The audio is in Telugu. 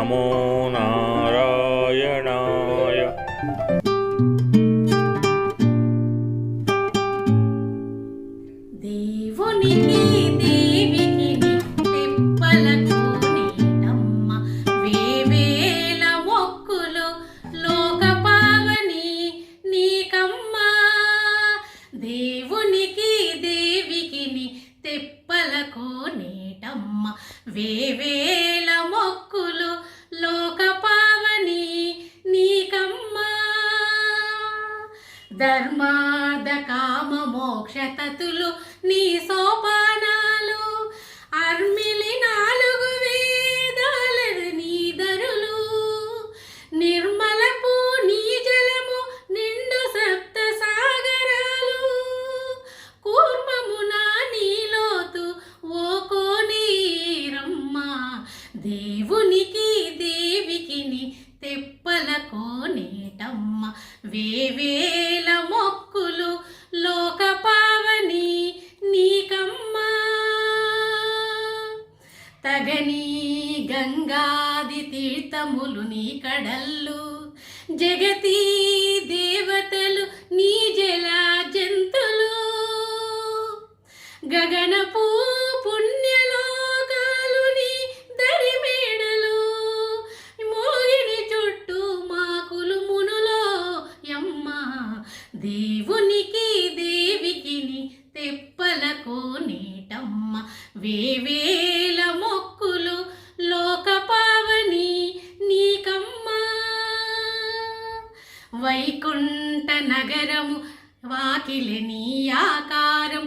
నమో నారాయణాయ దేవునికి దేవికి తెప్పలకు నీటమ్మ వేవేల మొక్కులు లోక పావని నీకమ్మా. దేవునికి దేవికిని తెప్పలకు నీటమ్మ వేవే ఉన్మాద కామ మోక్ష తతులు నీ సోపానాలు. అర్మిలి నాలుగు వేదాలరు నీ ధరులు. నిర్మలపు నీ జలము నిండు సప్త సాగరాలు. కూర్మమున నీలోతు ఓ కోనీరమ్మ. దేవునికి దేవికిని తెప్పల కోనేటమ్మ. వేవే గగనీ గంగాది తీర్థములు నీ కడల్లు. జగతి దేవతలు నీ జల జంతులు గగనపు పుణ్యలోకాలు నీ దరిమేడలు. మోగిని చుట్టూ మాకులు మునులో యమ్మ దేవునికి వైకుంఠ నగరము వాకిలి నీ ఆకారం